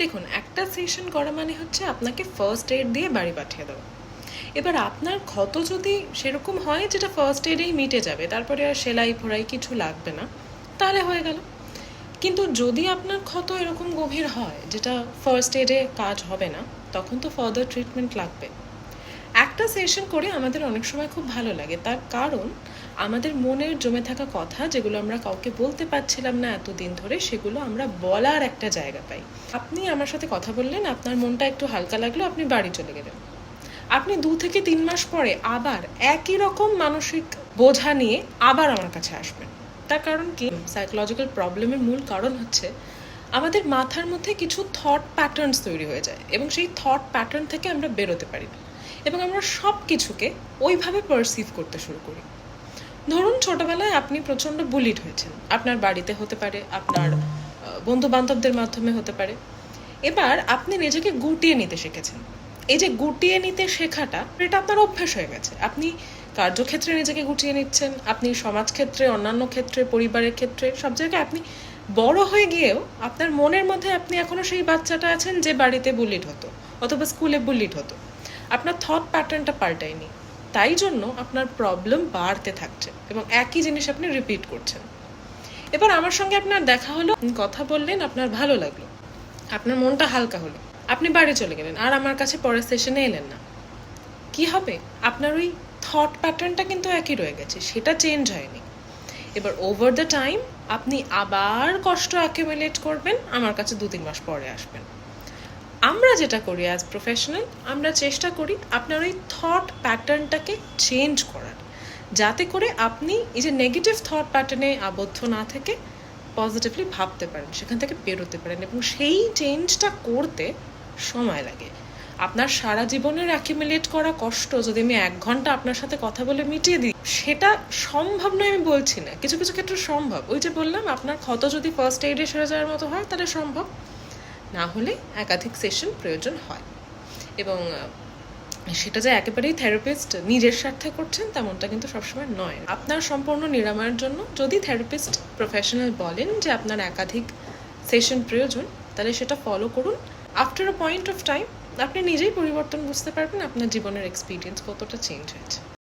দেখুন, একটা সেশন করা মানে হচ্ছে আপনাকে ফার্স্ট এড দিয়ে বাড়ি পাঠিয়ে দেওয়া। এবার আপনার ক্ষত যদি সেরকম হয় যেটা ফার্স্ট এডেই মিটে যাবে, তারপরে আর সেলাই ফোড়াই কিছু লাগবে না, তাহলে হয়ে গেল। কিন্তু যদি আপনার ক্ষত এরকম গভীর হয়, যেটা ফার্স্ট এডে কাজ হবে না, তখন তো ফার্দার ট্রিটমেন্ট লাগবে। একটা সেশন করে আমাদের অনেক সময় খুব ভালো লাগে, তার কারণ আমাদের মনের জমে থাকা কথা যেগুলো আমরা কাউকে বলতে পারছিলাম না এতদিন ধরে, সেগুলো আমরা বলার একটা জায়গা পাই। আপনি আমার সাথে কথা বললেন, আপনার মনটা একটু হালকা লাগল, আপনি বাড়ি চলে গেলেন। আপনি দু থেকে তিন মাস পরে আবার একই রকম মানসিক বোঝা নিয়ে আবার আমার কাছে আসবেন। তার কারণ কি? সাইকোলজিক্যাল প্রবলেমের মূল কারণ হচ্ছে আমাদের মাথার মধ্যে কিছু থট প্যাটার্নস তৈরি হয়ে যায় এবং সেই থট প্যাটার্ন থেকে আমরা বেরোতে পারি না। এবং আমরা সব কিছুকে ওইভাবে পারসিভ করতে শুরু করি। ধরুন, ছোটবেলায় আপনি প্রচণ্ড বুলিড হয়েছেন। আপনার বাড়িতে হতে পারে, আপনার বন্ধু বান্ধবদের মাধ্যমে হতে পারে। এবার আপনি নিজেকে গুটিয়ে নিতে শিখেছেন। এই যে গুটিয়ে নিতে শেখাটা, এটা আপনার অভ্যাস হয়ে গেছে। আপনি কার্যক্ষেত্রে নিজেকে গুটিয়ে নিচ্ছেন, আপনি সমাজ ক্ষেত্রে অন্যান্য ক্ষেত্রে, পরিবারের ক্ষেত্রে, সব জায়গায় আপনি বড় হয়ে গিয়েও আপনার মনের মধ্যে আপনি এখনও সেই বাচ্চাটা আছেন যে বাড়িতে বুলিড হতো, অথবা স্কুলে বুলিড হতো। আপনার থট প্যাটার্নটা পাল্টায়নি। তাই জন্য আপনার প্রবলেম বাড়তে থাকছে এবং একই জিনিস আপনি রিপিট করছেন। এবার আমার সঙ্গে আপনার দেখা হলো কথা বললেন, আপনার ভালো লাগল। আপনার মনটা হালকা হলো। আপনি বাড়ি চলে গেলেন আর আমার কাছে পরের সেশনে এলেন না। কি হবে? আপনার ওই থট প্যাটার্নটা কিন্তু একই রয়ে গেছে, সেটা চেঞ্জ হয়নি। এবার ওভার দ্য টাইম আপনি আবার কষ্ট অ্যাকুমুলেট করবেন, আমার কাছে দু তিন মাস পরে আসবেন। আমরা যেটা করি অ্যাজ প্রফেশনাল আমরা চেষ্টা করি আপনার ওই থট প্যাটার্নটাকে চেঞ্জ করার। যাতে করে আপনি এই যে নেগেটিভ থট প্যাটার্নে আবদ্ধ না থেকে পজিটিভলি ভাবতে পারেন, সেখান থেকে বেরোতে পারেন এবং সেই চেঞ্জটা করতে সময় লাগে। আপনার সারা জীবনের অ্যাকিমুলেট করা কষ্ট যদি আমি এক ঘণ্টা আপনার সাথে কথা বলে মিটিয়ে দিই, সেটা সম্ভব নয় আমি বলছি না। কিছু কিছু ক্ষেত্রে সম্ভব। ওই যে বললাম, আপনার ক্ষত যদি ফার্স্ট এইডে সেরে যাওয়ার মতো হয়, তাহলে সম্ভব। না হলে একাধিক সেশন প্রয়োজন হয়। এবং সেটা যে একেবারেই থেরাপিস্ট নিজের স্বার্থে করছেন তেমনটা কিন্তু সবসময় নয়। আপনার সম্পূর্ণ নিরাময়ের জন্য যদি থেরাপিস্ট প্রফেশনাল বলেন যে আপনার একাধিক সেশন প্রয়োজন, তাহলে সেটা ফলো করুন। After a point of time আপনি নিজেই পরিবর্তন বুঝতে পারবেন আপনার জীবনের এক্সপিরিয়েন্স কতটা চেঞ্জ হয়েছে।